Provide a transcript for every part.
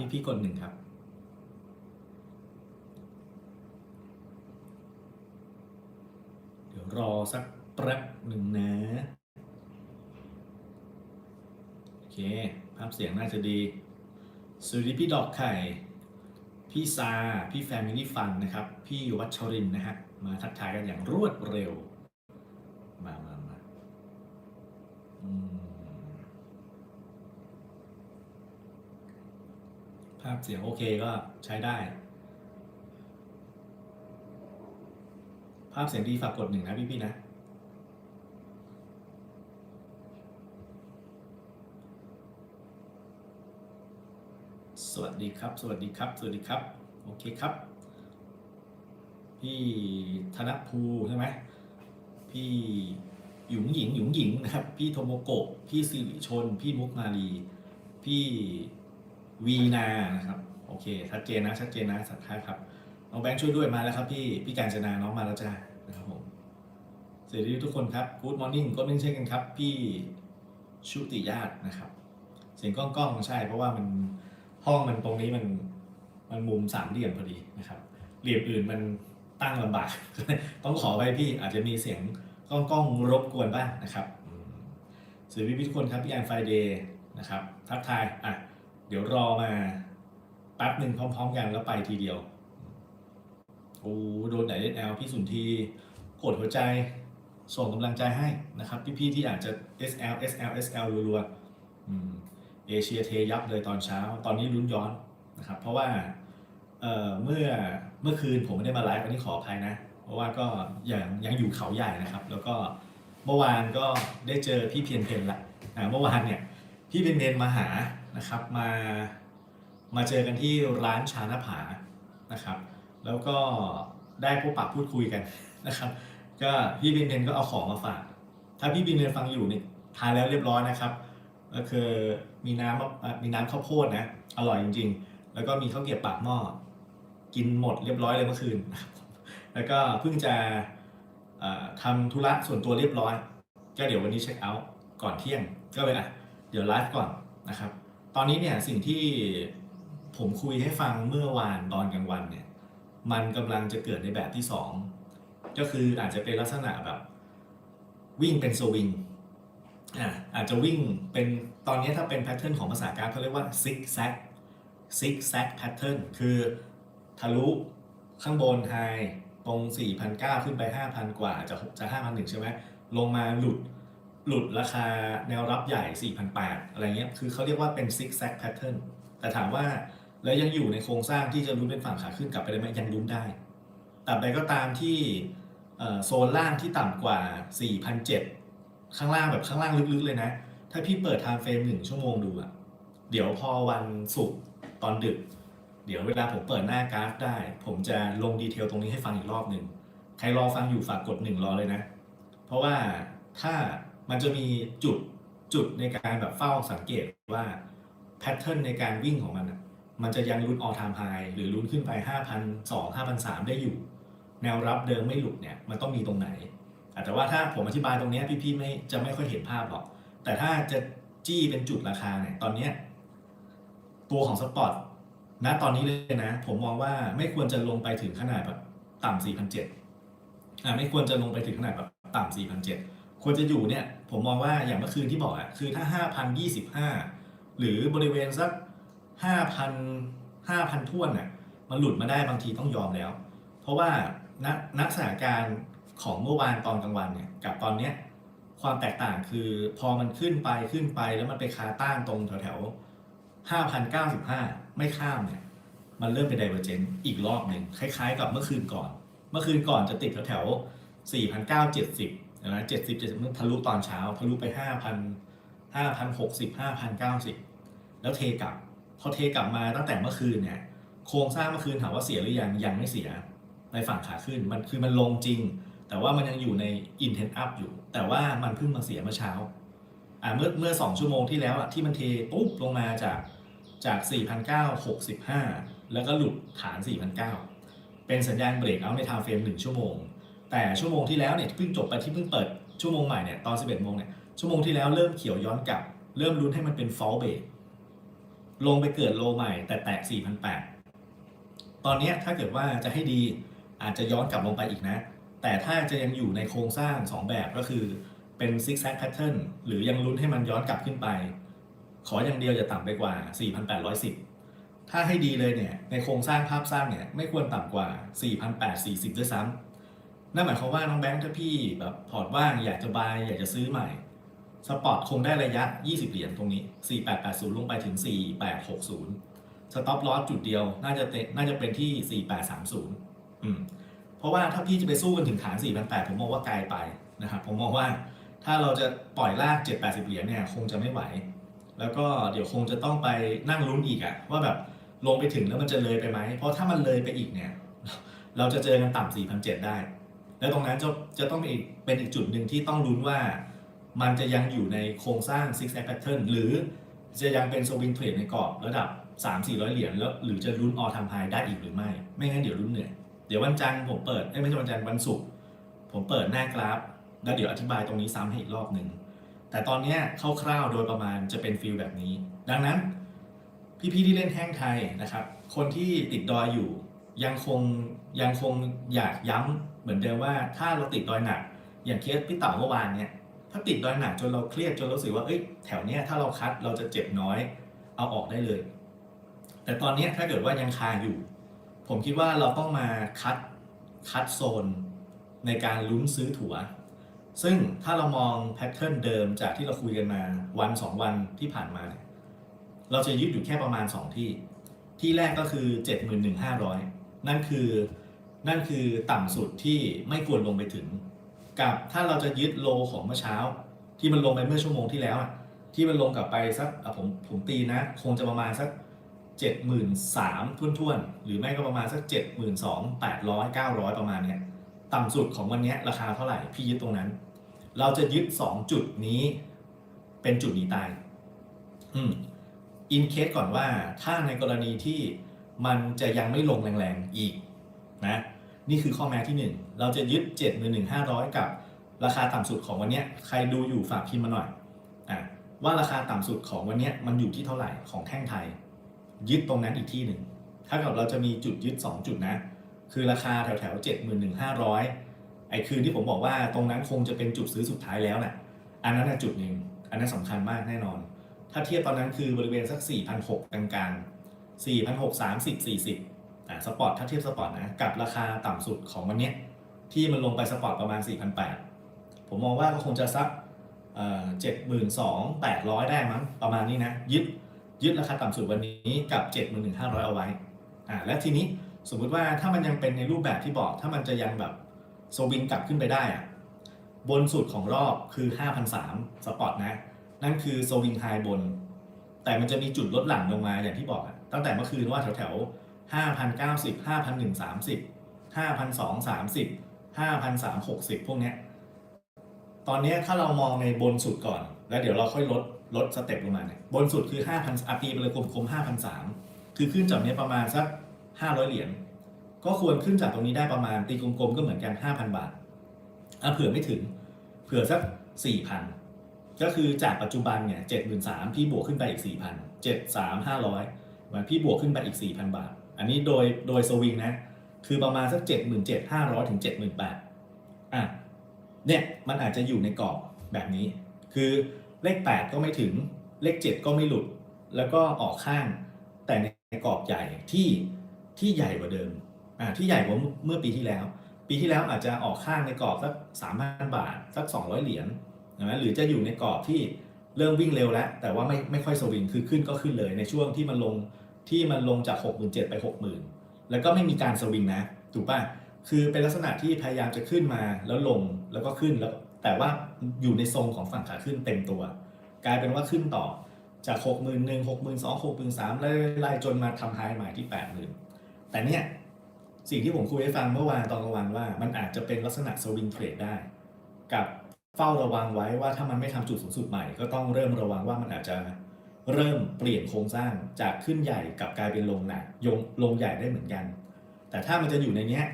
พี่พี่กดหนึ่งครับ เดี๋ยวรอสักแป๊บหนึ่งนะ โอเค ภาพเสียงน่าจะดีสวัสดีพี่ดอกไข่ พี่ซา พี่แฟมิลี่ฟันนะครับ พี่วัชรินนะฮะ มาทักทายกันอย่างรวดเร็ว มามามาอืม ภาพเสียงโอเคก็ใช้ได้ ภาพเสียงดีฝากกดหนึ่งนะพี่พี่ๆนะ สวัสดีครับ สวัสดีครับ สวัสดีครับ โอเคครับ พี่ธนภูใช่ไหมพี่หยุงหญิงหยุงหญิงนะครับ พี่โทโมโกะพี่สิริชน พี่มุกมาลี พี่ วีนานะครับโอเคชัดเจนนะชัดเจนนะสักท้าครับน้องแบงค์ช่วยด้วยมาแล้วครับพี่พี่การจนาน้องมาแล้วจ้านะครับผมสวัสดีทุกคนครับ Good Morning ก็ไม่ใช่กันครับ พี่ชุติญาตินะครับ เสียงก้องก้องใช่ เพราะว่ามันห้องมันตรงนี้มันมันมุมสามเหลี่ยมพอดีนะครับเหลี่ยมอื่นมันตั้งลำบาก ต้องขอไปพี่อาจจะมีเสียงก้องก้องรบกวนบ้างนะครับสวัสดีพี่ทุกคนครับพี่แอนไฟเดย์นะครับทักทายอะ เดี๋ยวรอมาแป๊บหนึ่งพร้อม ๆ กันแล้วไปทีเดียว โอ้โดนไหนเล่นแอลพี่สุนทีกดหัวใจส่งกำลังใจให้นะครับ พี่ๆที่อาจจะ SL SL SL รัวๆเอเชียเทยับเลยตอนเช้า ตอนนี้ลุ้นย้อนนะครับ เพราะว่าเเมื่อเมื่อคืนผมไม่ได้มาไลฟ์อันนี้ขออภัยนะ เพราะว่าก็ยังยังอยู่เขาใหญ่นะครับ แล้วก็เมื่อวานก็ได้เจอพี่เพียนเพนละเมื่อวานเนี่ยพี่เพียนเพนมาหา นะครับมามาเจอกันที่ร้านชาหน้าผานะครับ แล้วก็ได้พบปะพูดคุยกันนะครับก็พี่บินเทนก็เอาของมาฝาก ถ้าพี่บินเทนฟังอยู่เนี่ยทานแล้วเรียบร้อยนะครับก็คือมีน้ำมีน้ำข้าวโพดนะอร่อยจริง ๆ แล้วก็มีข้าวเกรี๊ยวปากหม้อกินหมดเรียบร้อยเลยเมื่อคืน แล้วก็เพิ่งจะเอ่อทำธุระส่วนตัวเรียบร้อย ก็เดี๋ยววันนี้เช็คเอาท์ก่อนเที่ยงก็เลยอะเดี๋ยวไลฟ์ก่อนนะครับ ตอนนี้เนี่ยสิ่งที่ผมคุยให้ฟังเมื่อวานตอนกลางวันเนี่ยมันกำลังจะเกิดในแบบที่สองก็คืออาจจะเป็นลักษณะแบบวิ่งเป็นสวิงอ่าอาจจะวิ่งเป็นตอนนี้ถ้าเป็นแพทเทิร์นของภาษาการเขาเรียกว่าซิกแซกซิกแซกแพทเทิร์นคือทะลุข้างบนไฮตรง4,900ขึ้นไป 5,000 กว่าจะจะ5,001ใช่ไหมลงมาหลุด หลุดราคาแนวรับใหญ่ 4,800 อะไรเงี้ย คือเขาเรียกว่าเป็นซิกแซกแพทเทิร์นแต่ถามว่าแล้วยังอยู่ในโครงสร้างที่จะลุ้นเป็นฝั่งขาขึ้นกลับไปได้ไหมยังลุ้นได้ตราบใดก็ตามที่โซนล่างที่ต่ำกว่า4,007ข้างล่างแบบข้างล่างลึกๆเลยนะ ถ้าพี่เปิดไทม์เฟรมหนึ่งชั่วโมงดูอะเดี๋ยวพอวันศุกร์ตอนดึก เดี๋ยวเวลาผมเปิดหน้ากราฟได้ ผมจะลงดีเทลตรงนี้ให้ฟังอีกรอบหนึ่งใครรอฟังอยู่ฝากกดหนึ่งรอเลยนะ เพราะว่าถ้า มันจะมีจุดจุดในการแบบเฝ้าสังเกตว่าแพทเทิร์นในการวิ่งของมันอะมันจะยังลุ้นออทามไฮหรือลุ้นขึ้นไป5,200 5,300ได้อยู่ แนวรับเดิมไม่หลุดเนี่ยมันต้องมีตรงไหนอาจจะว่าถ้าผมอธิบายตรงนี้พี่ๆไม่จะไม่ค่อยเห็นภาพหรอก แต่ถ้าจะจี้เป็นจุดราคาเนี่ยตอนนี้ตัวของสปอร์ตณตอนนี้เลยนะ ผมมองว่าไม่ควรจะลงไปถึงขนาดแบบต่ำ4,700อ่าไม่ควรจะลงไปถึงขนาดแบบต่ำ4,700 ควรจะอยู่เนี่ยผมมองว่าอย่างเมื่อคืนที่บอกอะคือถ้า 5,025 หรือบริเวณสัก 5,000 5,000ท่วนน่ะมันหลุดมาได้บางทีต้องยอมแล้ว เพราะว่าณณสถานการณ์ของเมื่อวานตอนกลางวันเนี่ยกับตอนเนี้ยความแตกต่างคือพอมันขึ้นไปขึ้นไปแล้วมันไปคาต้านตรงแถวแถว5,095 ไม่ข้ามเนี่ยมันเริ่มเป็นไดเวอร์เจนอีกรอบหนึ่งคล้ายๆ กับเมื่อคืนก่อน เมื่อคืนก่อนจะติดแถวแถว4,970 นะ70 70มันทะลุตอนเช้าทะลุไป5,000 5,060 5,090แล้วเทกลับพอเทกลับมาตั้งแต่เมื่อคืนเนี่ยโครงสร้างเมื่อคืนถามว่าเสียหรือยังยังไม่เสียในฝั่งขาขึ้นมันคือมันลงจริง แต่ว่ามันยังอยู่ใน intent up อยู่ แต่ว่ามันเพิ่งมาเสียเมื่อเช้าอ่าเมื่อเมื่อสองชั่วโมงที่แล้วอะที่มันเทปุ๊บลงมาจากจาก 4,965 แล้วก็หลุดฐาน 4,900 เป็นสัญญาณเบรกเอาในทม์เฟรม1ชั่วโมง แต่ชั่วโมงที่แล้วเนี่ยเพิ่งจบไปที่เพิ่งเปิดชั่วโมงใหม่เนี่ยตอน 11โมงเนี่ยชั่วโมงที่แล้วเริ่มเขียวย้อนกลับ เริ่มลุ้นให้มันเป็น fall break ลงไปเกิดโลใหม่ แต่แตะ4,008ตอนนี้ถ้าเกิดว่าจะให้ดีอาจจะย้อนกลับลงไปอีกนะ แต่ถ้าจะยังอยู่ในโครงสร้าง 2 แบบก็คือเป็น zig zag pattern หรือยังลุ้นให้มันย้อนกลับขึ้นไป ขออย่างเดียวอย่าต่ำไปกว่า 4,810 ถ้าให้ดีเลยเนี่ยในโครงสร้างภาพสร้างเนี่ยไม่ควรต่ำกว่า 4,840 ด้วยซ้ำ นั่นหมายความว่าน้องแบงค์ถ้าพี่แบบพอร์ตว่างอยากจะบายอยากจะซื้อใหม่ สปอร์ตคงได้ระยะ 20 เหรียญตรงนี้ 4880 ลงไปถึง 4860 สต็อปลอสจุดเดียว น่าจะน่าจะเป็นที่ 4830 อืม เพราะว่าถ้าพี่จะไปสู้กันถึงฐาน 4,800 ผมมองว่าไกลไปนะครับผมมองว่าถ้าเราจะปล่อยลาก 7-80 เหรียญเนี่ยคงจะไม่ไหว แล้วก็เดี๋ยวคงจะต้องไปนั่งลุ้นอีกอะว่าแบบลงไปถึงแล้วมันจะเลยไปไหม เพราะถ้ามันเลยไปอีกเนี่ย เราจะเจอกันต่ำ4,700 ได้ แล้วตรงนั้นจะจะต้องเป็นอีกเป็นอีกจุดหนึ่งที่ต้องลุ้นว่า มันจะยังอยู่ในโครงสร้าง six a pattern หรือจะยังเป็น swing trade ในกรอบระดับ 3-400 เหรียญแล้วหรือจะลุ้น all time high ได้อีกหรือไม่ ไม่งั้นเดี๋ยวลุ้นเหนื่อยเดี๋ยววันจันทร์ผมเปิดไม่ใช่วันจันทร์วันศุกร์ผมเปิดหน้ากราฟ แล้วเดี๋ยวอธิบายตรงนี้ซ้ำให้อีกรอบหนึ่งแต่ตอนนี้คร่าวๆโดยประมาณจะเป็นฟิลแบบนี้ ดังนั้น พี่ๆที่เล่นแท่งไทยนะครับ คนที่ติดดอยอยู่ ยังคงยังคงอยากย้ำเหมือนเดิมว่าถ้าเราติดดอยหนัก อย่างเคสพี่เต่าเมื่อวานเนี่ยถ้าติดดอยหนักจนเราเครียดจนเรารู้สึกว่าเอ้ยแถวเนี้ยถ้าเราคัดเราจะเจ็บน้อย เอาออกได้เลย แต่ตอนนี้ถ้าเกิดว่ายังคาอยู่ ผมคิดว่าเราต้องมาคัดคัดโซนในการลุ้นซื้อถั่ว ซึ่งถ้าเรามองแพทเทิร์นเดิมจากที่เราคุยกันมาวันสองวันที่ผ่านมาเนี่ยเราจะยึดอยู่แค่ประมาณ 2 ที่ ที่แรกก็คือ 71,500 นั่นคือนั่นคือต่ำสุดที่ไม่ควรลงไปถึง กับถ้าเราจะยึดโลของเมื่อเช้า ที่มันลงไปเมื่อชั่วโมงที่แล้วอะที่มันลงกลับไปสักผมผมตีนะ คงจะประมาณสัก 73,000ทุ่วนๆ หรือไม่ก็ประมาณสัก 72,800 900 ประมาณเนี้ยต่ำสุดของวันนี้ราคาเท่าไหร่พี่ยึดตรงนั้น เราจะยึด 2 จุดนี้เป็นจุดหนีตาย อืมอินเคสก่อนว่าถ้าในกรณีที่ มันจะยังไม่ลงแรงๆอีกนะนี่คือข้อแม้ที่ 1 เราจะยึด71,500 กับราคาต่ำสุดของวันนี้ใครดูอยู่ฝากพิมพ์มาหน่อยอะว่าราคาต่ำสุดของวันนี้มันอยู่ที่เท่าไหร่ของแท่งไทย ยึดตรงนั้นอีกที่หนึ่งถ้ากับเราจะมีจุดยึด 2 จุดนะ คือราคาแถวแถว71,500ไอ้คืนที่ผมบอกว่าตรงนั้นคงจะเป็นจุดซื้อสุดท้ายแล้วนะ่ะอันนั้นนะจุดหนึ่งอันนั้นสำคัญมากแน่นอน ถ้าเทียบตอนนั้นคือบริเวณสัก4,600กลางๆ 4,630 40อ่าสปอร์ตถ้าเทียบสปอร์ตนะ กับราคาต่ำสุดของวันเนี้ยที่มันลงไปสปอร์ตประมาณ 4,800 ผมมองว่าก็คงจะสักเจ็ดหมื่นสองแปดร้อยได้มั้งประมาณนี้นะ ยึดยึดราคาต่ำสุดวันนี้กับ71,500 เอาไว้อ่าและทีนี้สมมุติว่าถ้ามันยังเป็นในรูปแบบที่บอก ถ้ามันจะยังแบบสวิงกลับขึ้นไปได้อะบนสุดของรอบคือ 5,003สปอร์ตนะ นั่นคือสวิงไฮบน แต่มันจะมีจุดลดหลั่นลงมาอย่างที่บอกอะ ตั้งแต่เมื่อคืนว่าแถวแถว5,090 5,130 5,230 5,360พวกเนี้ยตอนนี้ถ้าเรามองในบนสุดก่อน แล้วเดี๋ยวเราค่อยลดลดสเต็ปลงมาเนี่ยบนสุดคือ5,000อาปีไปเลยกลมๆ5,003คือขึ้นจากเนี้ยประมาณสัก500เหรียญก็ควรขึ้นจากตรงนี้ได้ประมาณตีกลมๆก็เหมือนกัน5,000บาทอะเผื่อไม่ถึงเผื่อสัก4,000ก็คือจากปัจจุบันเนี่ย73,000พี่บวกขึ้นไปอีก4,000 73 500มั นพี่บวกขึ้นไปอีก 4,000 บาท อันนี้โดยโดยสวิงนะ คือประมาณสัก 77,500 ถึง 78,000อะเนี่ยมันอาจจะอยู่ในกรอบแบบนี้ คือเลข 8 ก็ไม่ถึงเลข 7 ก็ไม่หลุด แล้วก็ออกข้าง แต่ในกรอบใหญ่ที่ที่ใหญ่กว่าเดิมอ่าที่ใหญ่กว่าเมื่อปีที่แล้ว ปีที่แล้วอาจจะออกข้างในกรอบสัก3,000 บาท สัก 200 เหรียญนะหรือจะอยู่ในกรอบที่เริ่มวิ่งเร็วแล้ว แต่ว่าไม่ไม่ค่อยสวิงคือขึ้นก็ขึ้นเลยในช่วงที่มันลง ที่มันลงจาก 67,000ไป 60,000 แล้วก็ไม่มีการสวิงนะถูกป่ะคือเป็นลักษณะที่พยายามจะขึ้นมาแล้วลงแล้วก็ขึ้นแล้วแต่ว่าอยู่ในทรงของฝั่งขาขึ้นเต็มตัว กลายเป็นว่าขึ้นต่อจาก 6 1 0 0 0 6 2 0 0 6 6 3 0 0ไล่จนมาทำไฮใหม่ที่ 80,000 แต่เนี่ยสิ่งที่ผมคุยให้ฟังเมื่อวานตอนกลางวันว่า มันอาจจะเป็นลักษณะสวิงเทรดได้ กับเฝ้าระวังไว้ว่าถ้ามันไม่ทำจุดสูงสุดใหม่ ก็ต้องเริ่มระวังว่ามันอาจจะ เริ่มเปลี่ยนโครงสร้างจากขึ้นใหญ่กับกลายเป็นลงหนักยงลงใหญ่ได้เหมือนกัน แต่ถ้ามันจะอยู่ในเนี้ย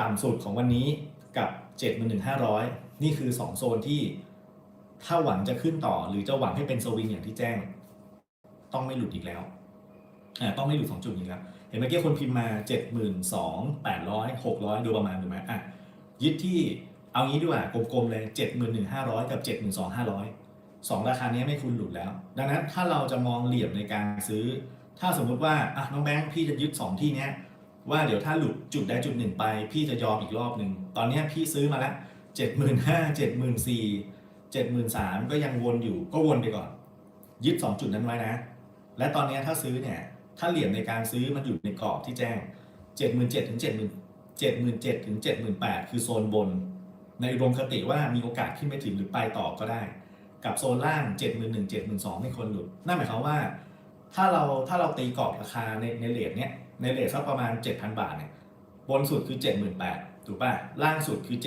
ต่ำสุดของวันนี้กับ71,500 นี่คือ 2 โซนที่ถ้าหวังจะขึ้นต่อหรือจะหวังให้เป็นสวิงอย่างที่แจ้ง ต้องไม่หลุดอีกแล้วอ่าต้องไม่หลุดสองจุดอีกแล้ว เห็นเมื่อกี้คนพิมพ์มาเจ็ดหมื่นสองแปดร้อยหกร้อยดยประมาณถูกไหมอะยึดที่เอางี้ดีกว่ากลมๆเลยเจ็ดหมื่นหนึ่งห้าร้อยกับเจ็ดหมื่ สองราคานี้ไม่คุณหลุดแล้ว ดังนั้นถ้าเราจะมองเหลี่ยมในการซื้อ ถ้าสมมุติว่าอะน้องแบงค์พี่จะยึดสองที่เนี้ยว่าเดี๋ยวถ้าหลุดจุดใดจุดหนึ่งไป พี่จะยอมอีกรอบหนึ่งตอนนี้พี่ซื้อมาแล้วเจ็ดหมื่นห้าเจ็ดหมื่นสี่เจ็ดหมื่นสามก็ยังวนอยู่ก็วนไปก่อน ยึดสองจุดนั้นไว้นะ และตอนนี้ถ้าซื้อเนี่ยถ้าเหรียญในการซื้อมันอยู่ในกรอบที่แจ้ง77,000ถึง70,000 77,000ถึง78,000คือโซนบน ในอุดมคติว่ามีโอกาสขึ้นไปถึงหรือไปต่อก็ได้ กับโซนล่าง 71,000 72,000ไม่ควรหลุดนั่นหมายความว่า ถ้าเราถ้าเราตีกรอบราคาในในเลทเนี้ยในเลทสักประมาณ 7,000 บาทเนี่ยบนสุดคือ 78,000ถูกป่ะล่างสุดคือ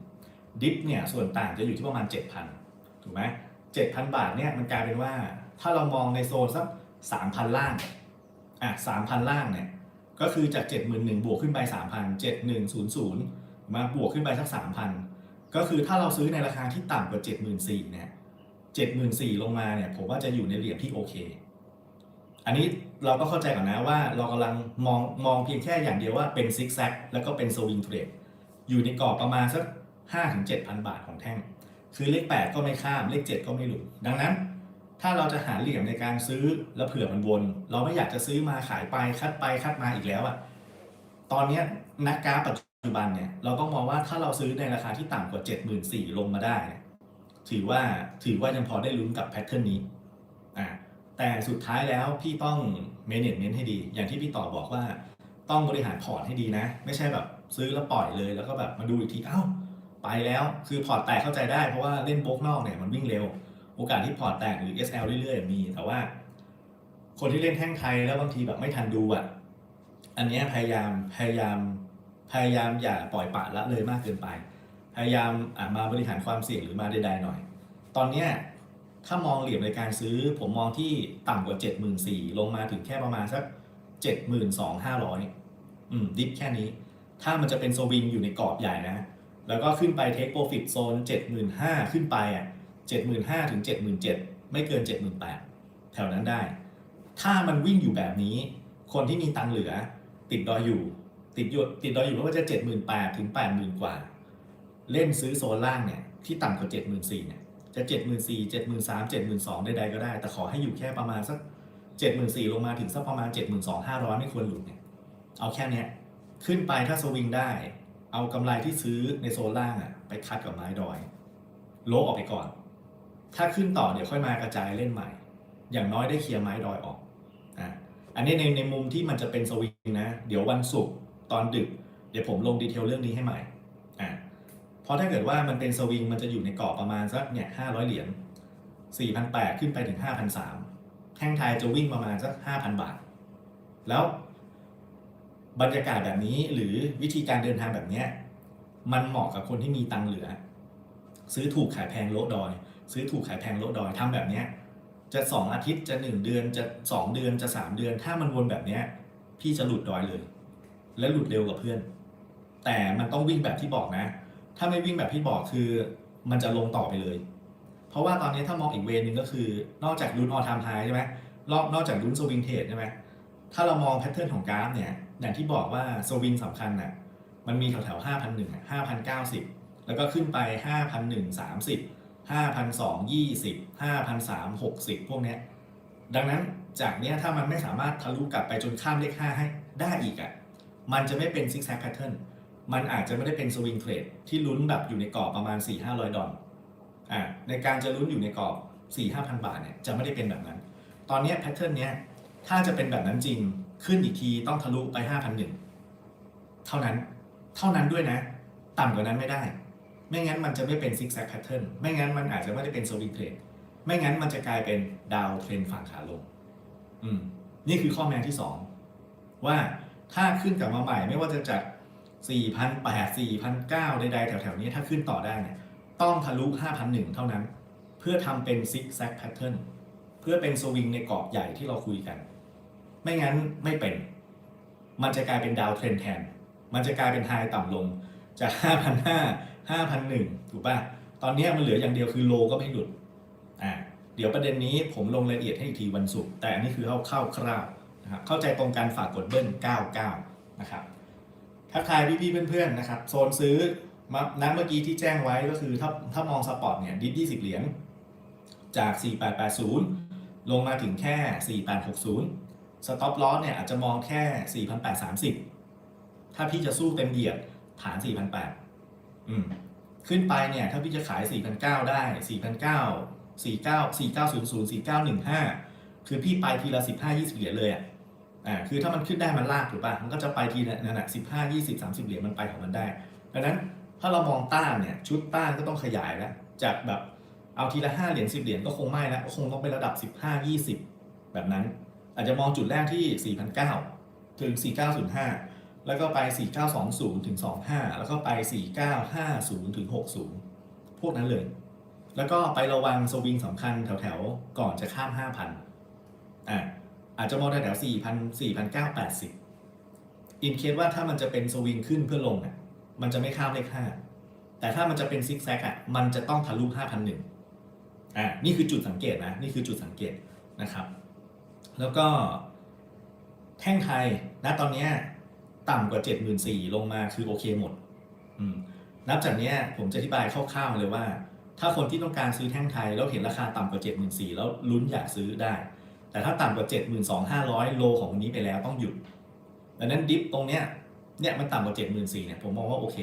71,000ดิฟเนี่ยส่วนต่างจะอยู่ที่ประมาณ 7,000ถูกไหม7,000 บาทเนี่ยมันกลายเป็นว่า ถ้าเรามองในโซนสัก 3,000 ล่างอะสามพันล่างเนี่ยก็คือจากเจ็ดหมื่นหนึ่งบวกขึ้นไปสามพันเจ็ดหนึ่งศูนย์ศูนย์มาบวกขึ้นไปสักสามพันก็คือถ้าเราซื้อในราคาที่ต่ำกว่าเจ็ดหมื่นสี่เนี่ย จ็ดหมื่นสี่ลงมาเนี่ยผมว่าจะอยู่ในเหลี่ยมที่โอเค อันนี้เราก็เข้าใจก่อนนะว่าเรากำลังมองมองเพียงแค่อย่างเดียวว่าเป็นซิกแซกแล้วก็เป็นสวิงเทรดอยู่ในกรอบประมาณสักห้าถึงเจ็ดพันบาทของแท่ง คือเลขแปดก็ไม่ข้ามเลขเจ็ดก็ไม่หลุดดังนั้น ถ้าเราจะหาเหลี่ยมในการซื้อแล้วเผื่อมันวน เราไม่อยากจะซื้อมาขายไปคัดไปคัดมาอีกแล้วอะตอนนี้นักกาฟปัจจุบันเนี่ยเราต้องมองว่าถ้าเราซื้อในราคาที่ต่ำกว่า 7 4 0 0 0ลงมาได้เนี่ย ถือว่าถือว่ายังพอได้ลุ้นกับแพทเทิร์นนี้อ่าแต่สุดท้ายแล้วพี่ต้องเมเนจเมนต์ให้ดี อย่างที่พี่ต่อบอกว่าต้องบริหารพอร์ตให้ดีนะ ไม่ใช่แบบซื้อแล้วปล่อยเลย แล้วก็แบบมาดูอีกทีเอ้าไปแล้วคือพอร์ตแตกเข้าใจได้เพราะว่าเล่นโบกนอกเนี่ยมันวิ่งเร็ว โอกาสที่พอร์ตแตกหรือ SL เรื่อยๆมี แต่ว่า คนที่เล่นแท่งไทยแล้วบางทีแบบไม่ทันดูอะอันนี้พยายามพยายามพยายามอย่าปล่อยปละละเลยมากเกินไป พยายามอะมาบริหารความเสี่ยงหรือมาใดๆหน่อย ตอนเนี้ยถ้ามองเหลี่ยมในการซื้อ ผมมองที่ต่ำกว่า 74,000ลงมาถึงแค่ประมาณสัก 72,500อืมดิฟแค่นี้ ถ้ามันจะเป็นสวิงอยู่ในกรอบใหญ่นะ แล้วก็ขึ้นไปเทคโปรฟิตโซน 75,000 ขึ้นไปอะ75,000ถึง77,000 ไม่เกิน 78,000 แถวนั้นได้ ถ้ามันวิ่งอยู่แบบนี้ คนที่มีตังเหลือ ติดดอยอยู่ ติดอยู่ติดดอยอยู่ไม่ว่าจะ 78,000ถึง80,000 กว่า เล่นซื้อโซนล่างเนี่ยที่ต่ำกว่า 74,000เนี่ยจะ 74,000 73,000 72,000ใดๆก็ได้ แต่ขอให้อยู่แค่ประมาณสัก 74,000ลงมาถึงสักประมาณ 72,500 ไม่ควรหลุดเนี่ยเอาแค่นี้ขึ้นไปถ้าสวิงได้ เอากำไรที่ซื้อในโซนล่างอะไปคัดกับไม้ดอย โลออกไปก่อน ถ้าขึ้นต่อเดี๋ยวค่อยมากระจายเล่นใหม่ อย่างน้อยได้เคลียร์ไม้ดอยออกอะอันนี้ในในมุมที่มันจะเป็นสวิงนะ เดี๋ยววันศุกร์ตอนดึก เดี๋ยวผมลงดีเทลเรื่องนี้ให้ใหม่ เพราะถ้าเกิดว่ามันเป็นสวิงมันจะอยู่ในกรอบประมาณสักเนี่ยห้าร้อยเหรียญสี่พันแปดขึ้นไปถึงห้าพันสามแท่งไทยจะวิ่งประมาณสักห้าพันบาท แล้วบรรยากาศแบบนี้หรือวิธีการเดินทางแบบเนี้ยมันเหมาะกับคนที่มีตังเหลือ ซื้อถูกขายแพงโลดอย ซื้อถูกขายแพงโลดอยทำแบบเนี้ยจะสองอาทิตย์จะหนึ่งเดือนจะสองเดือนจะสามเดือน ถ้ามันวนแบบเนี้ยพี่จะหลุดดอยเลย และหลุดเร็วกว่าเพื่อน แต่มันต้องวิ่งแบบที่บอกนะ ถ้าไม่วิ่งแบบที่บอกคือมันจะลงต่อไปเลย เพราะว่าตอนนี้ถ้ามองอีกเวนึงก็คือ นอกจากลุ้นออทามไฮใช่ไหมรอบนอกจากลุ้นสวิงเทรดใช่ไหมถ้าเรามองแพทเทิร์นของกราฟเนี่ยอย่างที่บอกว่าสวิงสำคัญน่ะมันมีแถวแถวห้าพันหนึ่งห้าพันเก้าสิบแล้วก็ขึ้นไปห้าพันหนึ่งสามสิบห้าพันสองยี่สิบห้าพันสามหกสิบพวกเนี้ยดังนั้นจากเนี้ยถ้ามันไม่สามารถทะลุกลับไปจนข้ามเลขห้าให้ได้อีกอะมันจะไม่เป็นซิกแซกแพทเทิร์น มันอาจจะไม่ได้เป็นสวิงเทรดที่ลุ้นแบบอยู่ในกรอบประมาณ 4 5 0 0 ดอลอ่าในการจะลุ้นอยู่ในกรอบ 4 5 0 0 0 บาทเนี่ยจะไม่ได้เป็นแบบนั้น ตอนนี้แพทเทิร์นเนี้ยถ้าจะเป็นแบบนั้นจริงขึ้นอีกทีต้องทะลุไป 5,001 เท่านั้นเท่านั้นด้วยนะ ต่ำกว่านั้นไม่ได้ ไม่งั้นมันจะไม่เป็นซิกแซกแพทเทิร์นไม่งั้นมันอาจจะไม่ได้เป็นสวิงเทรดไม่งั้นมันจะกลายเป็นดาวเทรนฝั่งขาลง อืมนี่คือข้อแม้ที่ 2 ว่าถ้าขึ้นกลับมาใหม่ไม่ว่าจะจาก 4,800 4,900ใดๆแถวๆนี้ถ้าขึ้นต่อได้เนี่ยต้องทะลุ 5,001 เท่านั้น เพื่อทำเป็นซิกแซกแพทเทิร์นเพื่อเป็นสวิงในกรอบใหญ่ที่เราคุยกัน ไม่งั้นไม่เป็น มันจะกลายเป็นดาวเทรนแทน มันจะกลายเป็นไฮต่ำลงจาก 5,500 5,001 ถูกป่ะ ตอนนี้มันเหลืออย่างเดียวคือโลก็ไม่หลุดอ่าเดี๋ยวประเด็นนี้ผมลงรายละเอียดให้อีกทีวันศุกร์แต่อันนี้คือเข้าคร่าวๆนะครับเข้าใจตรงกันฝากกดเบิ้ล 99 นะครับ ทักทายพี่ๆเพื่อนๆนะครับโซนซื้อมาน้ำเมื่อกี้ที่แจ้งไว้ก็คือถ้าถ้ามองสปอร์ตเนี่ยดิฟ20เหรียญจาก 4880 ลงมาถึงแค่ 4860 สต็อปลอสเนี่ยอาจจะมองแค่ 4830 ถ้าพี่จะสู้เต็มเหยียดฐาน 4,800อืมขึ้นไปเนี่ยถ้าพี่จะขาย 4,900 ได้ 4,900 49 4900 4915 คือพี่ไปทีละ 15 20 เหรียญเลยอะ อ่าคือถ้ามันขึ้นได้มันลากถูกป่ะมันก็จะไปทีละนั่นแหละ15 20 30เหรียญมันไปของมันได้ ดังนั้นถ้าเรามองต้านเนี่ยชุดต้านก็ต้องขยายแล้วจากแบบเอาทีละ5เหรียญ10เหรียญก็คงไม่แล้วก็คงต้องเป็นระดับ15 20แบบนั้น อาจจะมองจุดแรกที่4,900ถึง4905แล้วก็ไป 4920 ถึง 25 แล้วก็ไป 4950 ถึง 60 พวกนั้นเลย แล้วก็ไประวังสวิงสำคัญแถวๆ ก่อนจะข้าม 5,000 อะ อาจจะมองแถวๆ4,000 4,980อินเคสว่าถ้ามันจะเป็นสวิงขึ้นเพื่อลงอะมันจะไม่ข้ามเลข5แต่ถ้ามันจะเป็นซิกแซกอะมันจะต้องทะลุ5,001อะนี่คือจุดสังเกตนะ นี่คือจุดสังเกตนะครับ แล้วก็แท่งไทยณตอนเนี้ยต่ำกว่า 74,000ลงมาคือโอเคหมดอืมนับจากเนี้ยผมจะอธิบายคร่าวๆเลยว่า ถ้าคนที่ต้องการซื้อแท่งไทยแล้วเห็นราคาต่ำกว่า 74,000แล้วลุ้นอยากซื้อได้ แต่ถ้าต่ำกว่า 72,500 โลของวันนี้ไปแล้วต้องหยุดดังนั้นดิฟตรงเนี้ยเนี่ยมันต่ำกว่า 74,000เนี่ยผมมองว่าโอเค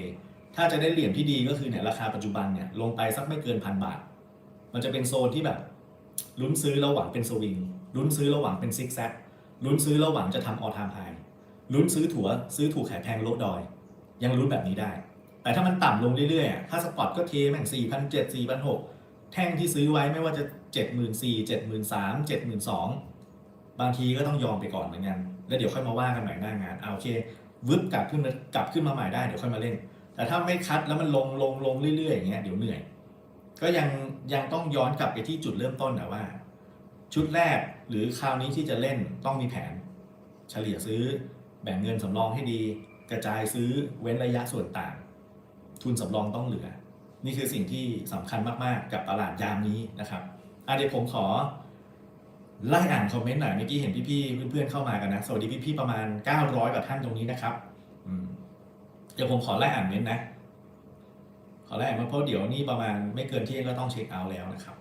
ถ้าจะได้เหรียญที่ดีก็คือเนี่ยราคาปัจจุบันเนี่ยลงไปสักไม่เกินพันบาท มันจะเป็นโซนที่แบบลุ้นซื้อระหว่างเป็นสวิงลุ้นซื้อระหว่างเป็นซิกแซกลุ้นซื้อระหว่างจะทำออทามไฮลุ้นซื้อถัวซื้อถูกขายแพงโลดอย ยังลุ้นแบบนี้ได้ แต่ถ้ามันต่ำลงเรื่อยๆถ้าสปอตก็เทแม่งสี่พันเจ็ดสี่พันหก แท่งที่ซื้อไว้ไม่ว่าจะเจ็ดหมื่นสี่เจ็ดหมื่นสามเจ็ดหมื่นสองบางทีก็ต้องยอมไปก่อนเหมือนกันแล้วเดี๋ยวค่อยมาว่ากันใหม่หน้างานเอาโอเควึบกลับขึ้นมากลับขึ้นมาใหม่ได้เดี๋ยวค่อยมาเล่น แต่ถ้าไม่คัดแล้วมันลงลงลงเรื่อยๆอย่างเงี้ยเดี๋ยวเหนื่อย ก็ยังยังต้องย้อนกลับไปที่จุดเริ่มต้นนะว่า ชุดแรกหรือคราวนี้ที่จะเล่นต้องมีแผน เฉลี่ยซื้อแบ่งเงินสำรองให้ดี กระจายซื้อเว้นระยะส่วนต่าง ทุนสำรองต้องเหลือ นี่คือสิ่งที่สำคัญมากๆ กับตลาดยามนี้นะครับอะเดี๋ยวผมขอไล่อ่านคอมเมนต์หน่อยเมื่อกี้เห็นพี่ๆเพื่อนๆเข้ามากันนะสวัสดีพี่ๆประมาณ 900กว่าท่านตรงนี้นะครับเดี๋ยวผมขอไล่อ่านเม้นต์นะขอไล่อ่านมาเพราะเดี๋ยวนี่ประมาณไม่เกินเที่ยงก็ต้องเช็คเอาท์แล้วนะครับ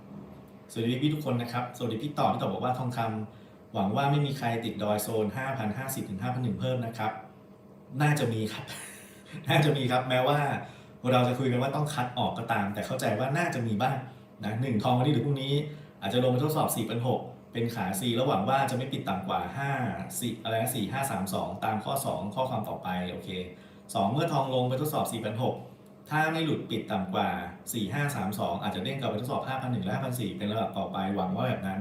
สวัสดีพี่ทุกคนนะครับสวัสดีพี่ต่อพี่ต่อบอกว่าทองคำหวังว่าไม่มีใครติดดอยโซน 5,050ถึง5,001เพิ่มนะครับ น่าจะมีครับ น่าจะมีครับแม้ว่า เราจะคุยกันว่าต้องคัดออกก็ตาม แต่เข้าใจว่าน่าจะมีบ้างนะหนึ่งทองวันนี้หรือพรุ่งนี้ อาจจะลงไปทดสอบ4เป็น6เป็นขา C แล้วหวังว่าจะไม่ปิดต่ำกว่า5 4อะไรนะ4 5 3 2 ตามข้อ 2 ข้อความต่อไปโอเค 2 เมื่อทองลงไปทดสอบ4เป็น6ถ้าไม่หลุดปิดต่ำกว่า 4 5 3 2 อาจจะเด้งกลับไปทดสอบ5,001และ5,004เป็นระดับต่อไปหวังว่าแบบนั้น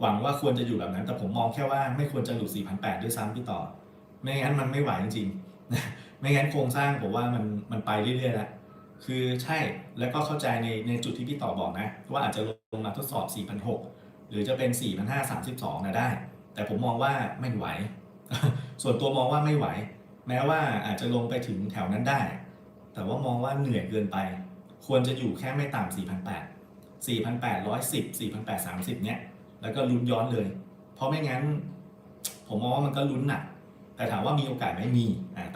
หวังว่าควรจะอยู่แบบนั้น แต่ผมมองแค่ว่าไม่ควรจะหลุด4,800ด้วยซ้ำพี่ต่อ ไม่งั้นมันไม่ไหวจริงๆ ไม่งั้นโครงสร้างผมว่ามันมันไปเรื่อยๆแล้วคือใช่แล้วก็เข้าใจในในจุดที่พี่ต่อบอกนะ ว่าอาจจะลงมาทดสอบ4,600หรือจะเป็น 4,532 นะได้ แต่ผมมองว่าไม่ไหว ส่วนตัวมองว่าไม่ไหว แม้ว่าอาจจะลงไปถึงแถวนั้นได้ แต่ว่ามองว่าเหนื่อยเกินไป ควรจะอยู่แค่ไม่ต่ำ4,800 4,810 4,830 เนี้ยแล้วก็ลุ้นย้อนเลย เพราะไม่งั้น ผมมองว่ามันก็ลุ้นหนัก แต่ถามว่ามีโอกาสไหมมี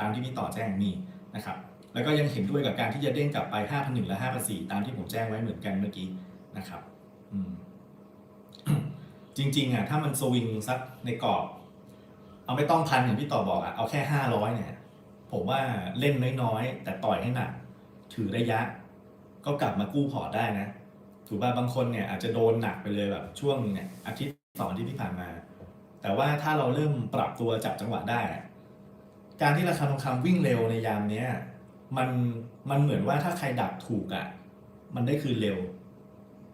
ตามที่พี่ต่อแจ้งมีนะครับแล้วก็ยังเห็นด้วยกับการที่จะเด้งกลับไป5,001และ5,004ตามที่ผมแจ้งไว้เหมือนกันเมื่อกี้นะครับจริงๆอะถ้ามันสวิงสักในกรอบ เอาไม่ต้องพันอย่างพี่ต่อบอกอะเอาแค่ 500เนี่ยผมว่าเล่นน้อยๆ แต่ต่อยให้หนัก ถือระยะ ก็กลับมากู้พอร์ตได้นะถูกป่ะบางคนเนี่ยอาจจะโดนหนักไปเลยแบบช่วงเนี่ยอาทิตย์สองทิตย์ที่ผ่านมา แต่ว่าถ้าเราเริ่มปรับตัวจับจังหวะได้ การที่ราคาทองคำวิ่งเร็วในยามเนี้ยมันมันเหมือนว่าถ้าใครดักถูกอะ มันได้คืนเร็ว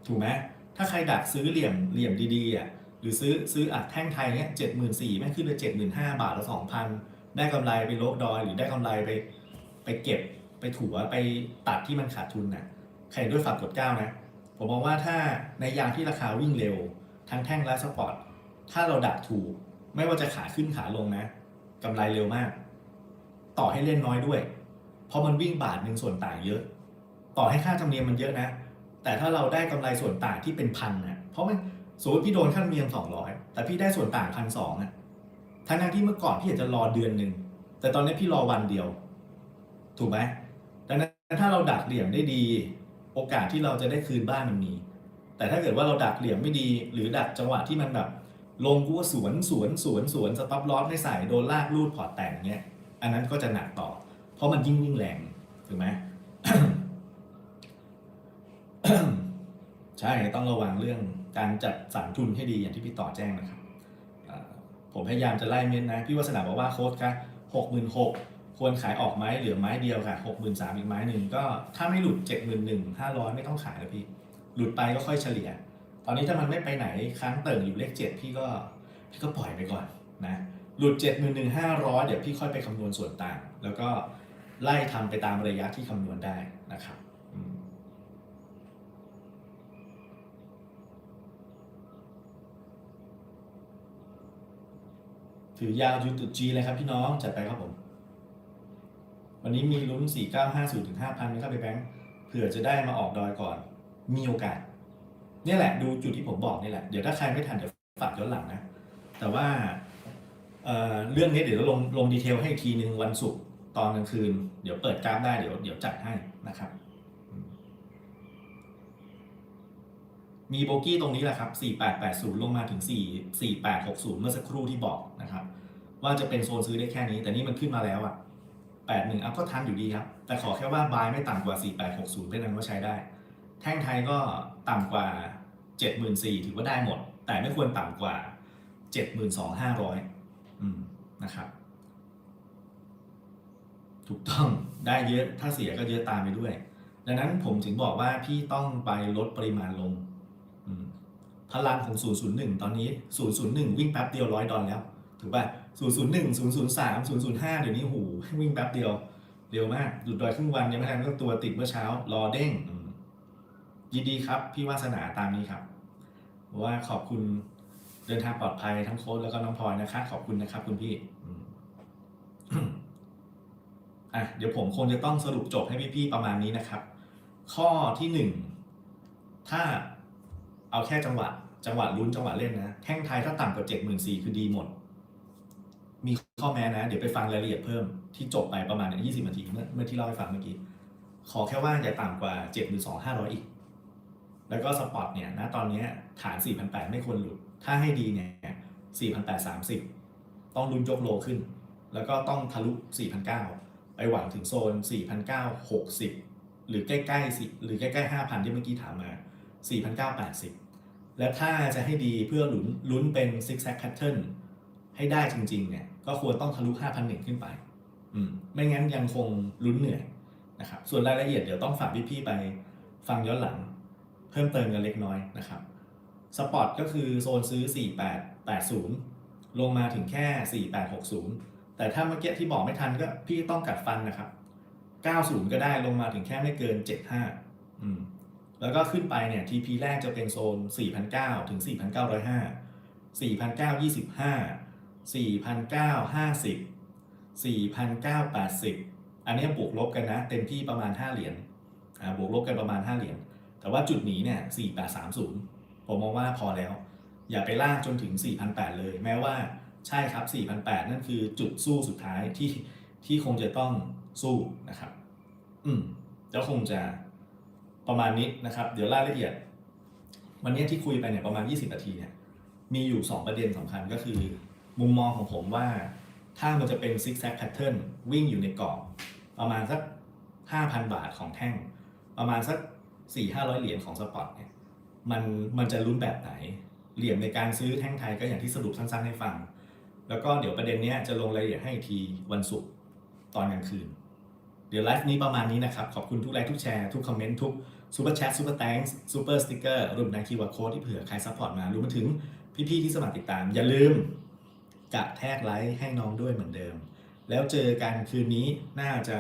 ถูกไหมถ้าใครดักซื้อเหลี่ยมเหลี่ยมดีๆอะหรือซื้อซื้ออัดแท่งไทยเนี้ยเจ็ดหมื่นสี่แม่งขึ้นไปเจ็ดหมื่นห้าบาทละสองพันได้กำไรไปโลดดอย หรือได้กำไรไป ไปเก็บไปถัวไปตัดที่มันขาดทุนน่ะใครด้วยฝากกดเก้านะ ผมมองว่าถ้าในยามที่ราคาวิ่งเร็ว ทั้งแท่งและสปอร์ต ถ้าเราดักถูก ไม่ว่าจะขาขึ้นขาลงนะกำไรเร็วมาก ต่อให้เล่นน้อยด้วย เพราะมันวิ่งบาทหนึ่งส่วนต่างเยอะ ต่อให้ค่าธรรมเนียมมันเยอะนะ แต่ถ้าเราได้กำไรส่วนต่างที่เป็นพันนะเพราะมันสมมติพี่โดนค่าธรรมเนียมสองร้อยแต่พี่ได้ส่วนต่างพันสองอะทั้งที่เมื่อก่อนพี่อาจจะรอเดือนหนึ่งแต่ตอนนี้พี่รอวันเดียว ถูกไหมดังนั้นถ้าเราดักเหลี่ยมได้ดี โอกาสที่เราจะได้คืนบ้านมันมีแต่ถ้าเกิดว่าเราดักเหลี่ยมไม่ดี หรือดักจังหวะที่มันแบบ ลงกูว่าสวนสวนสวนสวนสต็อปลอสไม่ใส่โดนลากรูดพอร์ตแตกอย่างเงี้ย อันนั้นก็จะหนักต่อ เพราะมันยิ่งยิ่งแรงถูกไหมใช่ต้องระวังเรื่องการจัดสรรทุนให้ดีอย่างที่พี่ต่อแจ้งนะครับผมพยายามจะไล่เม้นนะ พี่วัฒนาบอกว่าโค้ดคะหกหมื่นหกควรขายออกไม้เหลือไม้เดียวค่ะหกหมื่นสามอีกไม้หนึ่งก็ถ้าไม่หลุดเจ็ดหมื่นหนึ่งห้าร้อยไม่ต้องขายแล้วพี่ หลุดไปก็ค่อยเฉลี่ย ตอนนี้ถ้ามันไม่ไปไหนค้างเติ่งอยู่เลขเจ็ดพี่ก็พี่ก็ปล่อยไปก่อนนะหลุดเจ็ดหมื่นหนึ่งห้าร้อยเดี๋ยวพี่ค่อยไปคำนวณส่วนต่าง แล้วก็ไล่ทำไปตามระยะที่คำนวณได้นะครับถือยาวยูตุจีเลยครับพี่น้อง จัดไปครับผม วันนี้มีลุ้น 4950ถึง5,000นะครับไปแบงค์เผื่อจะได้มาออกดอยก่อน มีโอกาส นี่แหละดูจุดที่ผมบอกนี่แหละ เดี๋ยวถ้าใครไม่ทันเดี๋ยวฝากย้อนหลังนะ แต่ว่าเอ่อเรื่องนี้เดี๋ยวเราลงลงดีเทลให้อีกทีหนึ่งวันศุกร์ตอนกลางคืน เดี๋ยวเปิดกราฟได้เดี๋ยวเดี๋ยวจัดให้นะครับ มีโบกี้ตรงนี้แหละครับ 4880 ลงมาถึง 4 4860 เมื่อสักครู่ที่บอกนะครับ ว่าจะเป็นโซนซื้อได้แค่นี้ แต่นี่มันขึ้นมาแล้วอะ81อัพก็ทันอยู่ดีครับ แต่ขอแค่ว่าบายไม่ต่ำกว่า 4860 เป็นนั้นว่าใช้ได้ แท่งไทยก็ต่ำกว่า 74,000ถือว่าได้หมด แต่ไม่ควรต่ำกว่า72,500อืมนะครับ ถูกต้องได้เยอะถ้าเสียก็เยอะตามไปด้วย ดังนั้นผมถึงบอกว่าพี่ต้องไปลดปริมาณลงพลังของ 001 ตอนนี้ 001 วิ่งแป๊บเดียวร้อยดอลแล้ว ถูกป่ะ 001 003 005 เดี๋ยวนี้หูวิ่งแป๊บเดียว เร็วมาก หยุดดอยครึ่งวันยังไม่ทันก็ตัวติดเมื่อเช้า รอเด้ง ยินดีครับ พี่วาสนาตามนี้ครับ ว่าขอบคุณเดินทางปลอดภัยทั้งโค้ชแล้วก็น้องพลอยนะครับขอบคุณนะครับ คุณพี่อะเดี๋ยวผมคงจะต้องสรุปจบให้พี่ๆประมาณนี้นะครับ ข้อที่หนึ่งถ้าเอาแค่จังหวะ จังหวะลุ้นจังหวะเล่นนะแท่งไทยถ้าต่ำกว่าเจ็ดหมื่นสี่คือดีหมด มีข้อแม้นะ เดี๋ยวไปฟังรายละเอียดเพิ่มที่จบไปประมาณยี่สิบนาทีเมื่อเมื่อที่เล่าให้ฟังเมื่อกี้ ขอแค่ว่าอย่าต่ำกว่าเจ็ดหมื่นสองห้าร้อยอีก แล้วก็สปอตเนี่ยนะตอนนี้ฐานสี่พันแปดไม่ควรหลุด ถ้าให้ดีเนี่ยสี่พันแปดสามสิบต้องลุ้นยกโลขึ้น แล้วก็ต้องทะลุสี่พันเก้าไปหวังถึงโซน 4,960 หรือใกล้ๆสิหรือใกล้ๆ 5,000 ที่เมื่อกี้ถามมา 4,980 และถ้าจะให้ดีเพื่อหลุนลุ้นเป็น zig zag pattern ให้ได้จริงๆเนี่ยก็ควรต้องทะลุ 5,001 ขึ้นไปอืมไม่งั้นยังคงลุ้นเหนื่อยนะครับส่วนรายละเอียดเดี๋ยวต้องฝากพี่ๆไปฟังย้อนหลัง พิ่มเติมกันเล็กน้อยนะครับสปอตก็คือโซนซื้อ 4880 ลงมาถึงแค่ 4860 แต่ถ้าเมื่อกี้ที่บอกไม่ทันก็พี่ต้องกัดฟันนะครับ 90 ก็ได้ลงมาถึงแค่ไม่เกิน 75อืมแล้วก็ขึ้นไปเนี่ย TP แรกจะเป็นโซน 4,900 ถึง 4,905 4,925 4,950 4,980 อันนี้บวกลบกันนะ เต็มที่ประมาณ 5 เหรียญอ่าบวกลบกันประมาณ 5 เหรียญ แต่ว่าจุดหนีเนี่ย4,830 ผมมองว่าพอแล้ว อย่าไปลากจนถึง 4,800 เลย แม้ว่าใช่ครับ 4,800 นั่นคือจุดสู้สุดท้ายที่ที่คงจะต้องสู้นะครับ อืมแล้วคงจะประมาณนี้นะครับ เดี๋ยวรายละเอียด วันนี้ที่คุยไปเนี่ยประมาณ 20 นาทีเนี่ย มีอยู่ 2 ประเด็นสำคัญก็คือ มุมมองของผมว่า ถ้ามันจะเป็น zig zag pattern วิ่งอยู่ในกรอบประมาณสัก 5,000 บาทของแท่ง ประมาณสัก 4-500เหรียญของสปอตเนี่ยมันมันจะลุ้นแบบไหน เหลี่ยมในการซื้อแท่งไทยก็อย่างที่สรุปสั้นๆให้ฟัง แล้วก็เดี๋ยวประเด็นเนี้ยจะลงรายละเอียดให้อีกทีวันศุกร์ตอนกลางคืน เดี๋ยวไลฟ์นี้ประมาณนี้นะครับ ขอบคุณทุกไลค์ทุกแชร์ ทุกคอมเมนต์ทุกซูเปอร์แชทซูเปอร์แตงส์ซูเปอร์สติ๊กเกอร์รวมทั้งคีย์วัร์ดโค้ดที่เผื่อใครซัพพอร์ตมารวมถึงพี่ๆที่สมัครติดตาม อย่าลืมกะแทกไลค์ให้น้องด้วยเหมือนเดิม แล้วเจอกันคืนนี้น่าจะ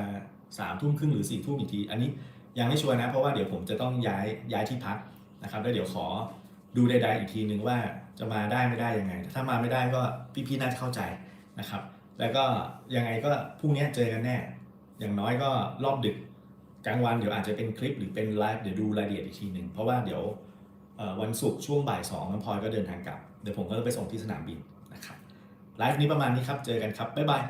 สามทุ่มครึ่งหรือสี่ทุ่มอีกที อันนี้ ยังไม่ชัวร์นะ เพราะว่าเดี๋ยวผมจะต้องย้ายย้ายที่พักนะครับแล้วเดี๋ยวขอดูใดๆอีกทีนึงว่าจะมาได้ไม่ได้ยังไง ถ้ามาไม่ได้ก็พี่ๆน่าจะเข้าใจนะครับ แล้วก็ยังไงก็พรุ่งนี้เจอกันแน่ อย่างน้อยก็รอบดึกกลางวันเดี๋ยวอาจจะเป็นคลิปหรือเป็นไลฟ์เดี๋ยวดูรายละเอียดอีกทีหนึ่งเพราะว่าเดี๋ยววันศุกร์ช่วงบ่ายสองน้องพลอยก็เดินทางกลับ เดี๋ยวผมก็จะไปส่งที่สนามบินนะครับไลฟ์นี้ประมาณนี้ครับ เจอกันครับ บ๊ายบาย